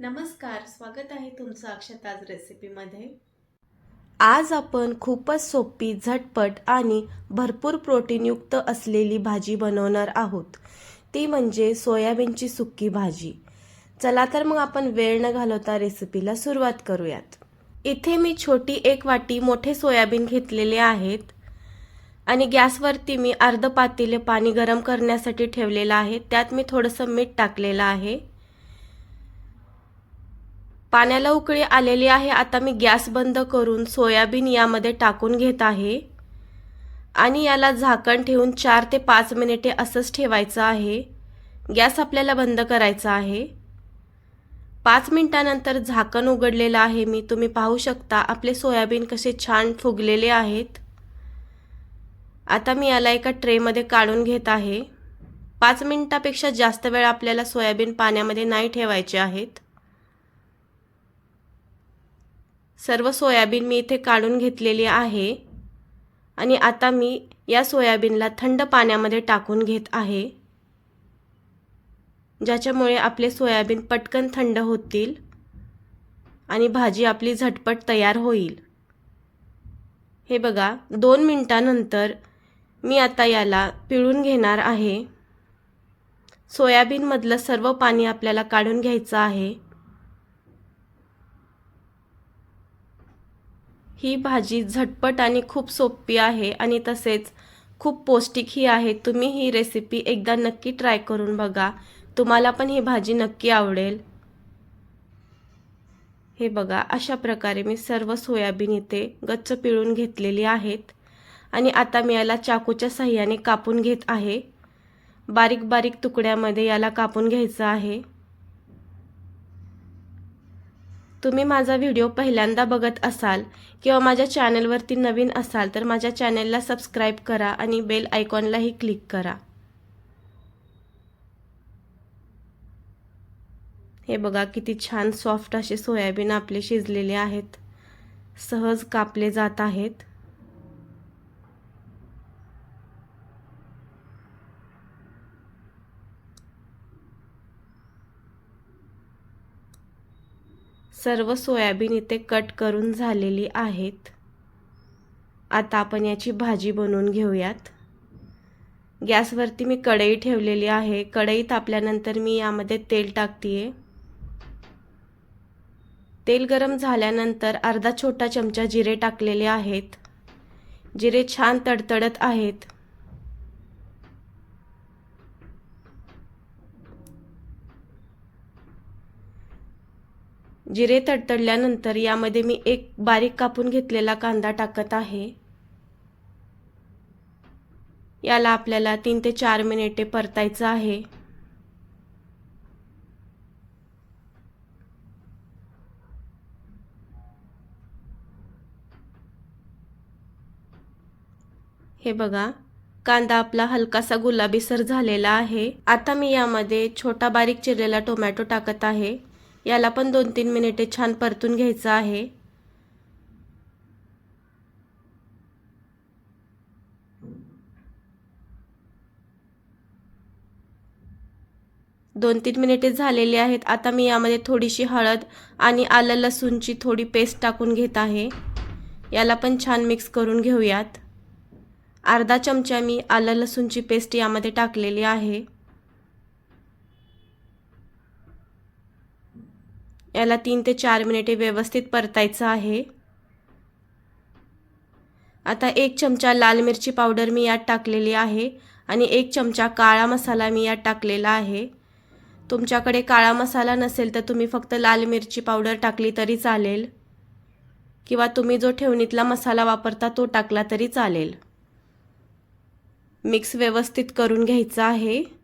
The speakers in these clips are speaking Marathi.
नमस्कार स्वागत आहे तुमचं अक्षताज रेसिपीमध्ये आज आपण खूपच सोपी झटपट आणि भरपूर प्रोटीनयुक्त असलेली भाजी बनवणार आहोत. ती म्हणजे सोयाबीनची सुक्की भाजी. चला तर मग आपण वेळ न घालवता रेसिपीला सुरुवात करूयात. इथे मी छोटी एक वाटी मोठे सोयाबीन घेतलेले आहेत आणि गॅसवरती मी अर्ध पातेले पाणी गरम करण्यासाठी ठेवलेलं आहे. त्यात मी थोडंसं मीठ टाकलेलं आहे. पाण्याला उकळी आलेली आहे आता मी गॅस बंद करून सोयाबीन यामध्ये टाकून घेत आहे. आणि याला झाकण ठेवून चार ते पाच मिनिटे असंच ठेवायचं आहे. गॅस आपल्याला बंद करायचा आहे. पाच मिनिटानंतर झाकण उघडलेलं आहे मी. तुम्ही पाहू शकता आपले सोयाबीन कसे छान फुगलेले आहेत. आता मी याला एका ट्रेमध्ये काढून घेत आहे. पाच मिनिटापेक्षा जास्त वेळ आपल्याला सोयाबीन पाण्यामध्ये नाही ठेवायचे आहेत. सर्व सोयाबीन मी इथे काढून घेतलेली आहे. आणि आता मी या सोयाबीनला थंड पाण्यामध्ये टाकून घेत आहे. ज्याच्यामुळे आपले सोयाबीन पटकन थंड होतील आणि भाजी आपली झटपट तयार होईल. हे बघा दोन मिनटानंतर मी आता याला पिळून घेणार आहे. सोयाबीनमधलं सर्व पाणी आपल्याला काढून घ्यायचं आहे. ही भाजी झटपट आणि खूप सोपी आहे आणि तसेच खूप पौष्टिकही आहे. तुम्ही ही रेसिपी एकदा नक्की ट्राय करून बघा. तुम्हाला पण ही भाजी नक्की आवडेल. हे बघा अशा प्रकारे मी सर्व सोयाबीन इथे गच्च पिळून घेतलेली आहेत. आणि आता मी याला चाकूच्या साह्याने कापून घेत आहे. बारीक बारीक तुकड्यामध्ये याला कापून घ्यायचं आहे. तुम्ही माझा व्हिडिओ पहिल्यांदा बघत असाल किंवा माझ्या चॅनलवरती नवीन असाल तर माझ्या चॅनलला सबस्क्राईब करा आणि बेल आयकॉनलाही क्लिक करा. हे बघा किती छान सॉफ्ट असे सोयाबीन आपले शिजलेले आहेत. सहज कापले जात आहेत. सर्व सोयाबीन इथे कट करून झालेली आहेत. आता आपण याची भाजी बनवून घेऊयात. गॅसवरती मी कढई ठेवलेली आहे. कढई तापल्यानंतर मी यामध्ये तेल टाकते तेल गरम झाल्यानंतर अर्धा छोटा चमचा जिरे टाकलेले आहेत. जिरे छान तडतडत आहेत. जिरे तडतडल्यानंतर यामध्ये मी एक बारीक कापून घेतलेला कांदा टाकत आहे. याला आपल्याला तीन ते चार मिनिटे परतायचं आहे. हे बघा कांदा आपला हलकासा गुलाबीसर झालेला आहे. आता मी यामध्ये छोटा बारीक चिरलेला टोमॅटो टाकत आहे. याला पण दोन तीन मिनिटे छान परतून घ्यायचं आहे. दोन तीन मिनिटे झालेली आहेत. आता मी यामध्ये थोडीशी हळद आणि आलं लसूणची थोडी पेस्ट टाकून घेत आहे. याला पण छान मिक्स करून घेऊयात. अर्धा चमचा मी आलं लसूणची पेस्ट यामध्ये टाकलेली आहे. याला तीन ते चार मिनिटे व्यवस्थित परतायचं आहे. आता एक चमचा लाल मिरची पावडर मी यात टाकलेली आहे आणि एक चमचा काळा मसाला मी यात टाकलेला आहे. तुमच्याकडे काळा मसाला नसेल तर तुम्ही फक्त लाल मिरची पावडर टाकली तरी चालेल. किंवा तुम्ही जो ठेवणीतला मसाला वापरता तो टाकला तरी चालेल. मिक्स व्यवस्थित करून घ्यायचं आहे.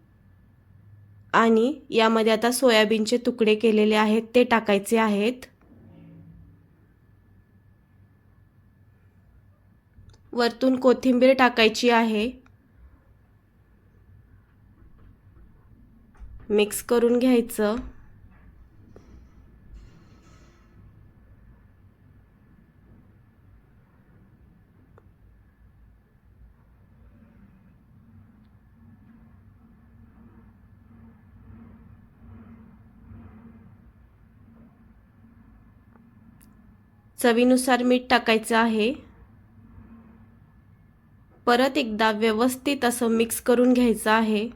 आणि यामध्ये आता सोयाबीनचे तुकडे केलेले आहेत ते टाकायचे आहेत. वरतून कोथिंबीर टाकायची आहे. मिक्स करून घ्यायचं. चवीनुसार मीठ टाकायचं आहे. परत एकदा व्यवस्थित असं मिक्स करून घ्यायचं आहे.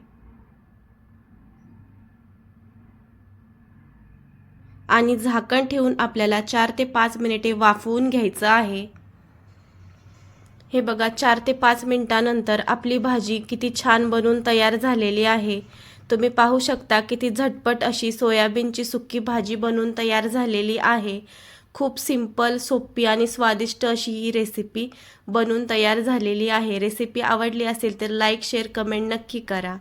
आणि झाकण ठेवून आपल्याला चार ते पाच मिनिटे वाफवून घ्यायचं आहे. हे बघा चार ते पाच मिनिटानंतर आपली भाजी किती छान बनून तयार झालेली आहे. तुम्ही पाहू शकता किती झटपट अशी सोयाबीनची सुक्की भाजी बनून तयार झालेली आहे. खूप सिंपल सोपी आणि स्वादिष्ट अशी ही रेसिपी बनून तयार झालेली आहे. रेसिपी आवडली असेल तर लाईक शेअर कमेंट नक्की करा.